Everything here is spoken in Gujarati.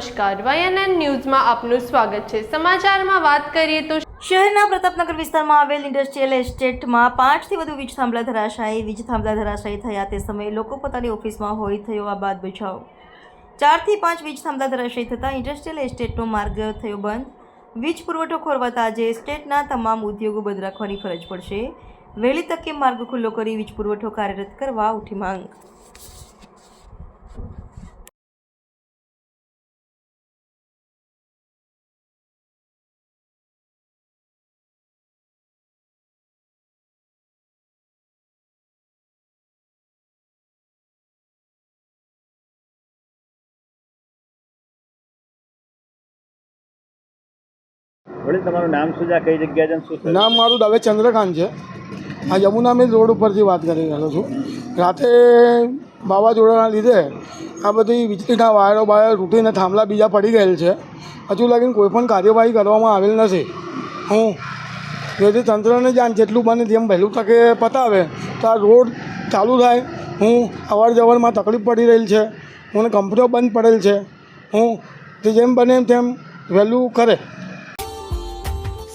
નમસ્કાર. વાયએનએન ન્યૂઝમાં આપનું સ્વાગત છે. સમાચારમાં વાત કરીએ તો શહેરના પ્રતાપનગર વિસ્તારમાં આવેલ ઇન્ડસ્ટ્રીયલ એસ્ટેટમાં પાંચથી વધુ વીજ થાંભલા ધરાશાયી, વીજ થાંભલા ધરાશાયી થયા. તે સમયે લોકો પોતાની ઓફિસમાં હોય થયો આ બાદ બચાવ. ચારથી પાંચ વીજ થાંભલા ધરાશાયી થતાં ઇન્ડસ્ટ્રીયલ એસ્ટેટનો માર્ગ થયો બંધ. વીજ પુરવઠો ખોરવાતા આજે એસ્ટેટના તમામ ઉદ્યોગો બંધ રાખવાની ફરજ પડશે. વહેલી તકે માર્ગ ખુલ્લો કરી વીજ પુરવઠો કાર્યરત કરવા ઉઠી માંગ. વડીલ તમારું નામ શું છે? કઈ જગ્યા છે શું નામ મારું દવે ચંદ્રકાંત છે. આ યમુના મેં રોડ ઉપરથી વાત કરી રહ્યો છું. રાતે વાવાઝોડાના લીધે આ બધી વીજળીના વાયરો બાયરો તૂટીને થાંભલા બીજા પડી ગયેલ છે. હજુ લગીને કોઈ પણ કાર્યવાહી કરવામાં આવેલ નથી. હું જેથી તંત્રને જાણ જેટલું બને તેમ વહેલું તકે પતાવે તો આ રોડ ચાલુ થાય. હું અવર જવરમાં તકલીફ પડી રહેલ છે. મને કંપનીઓ બંધ પડેલ છે. હું જેમ બને તેમ વહેલું કરે.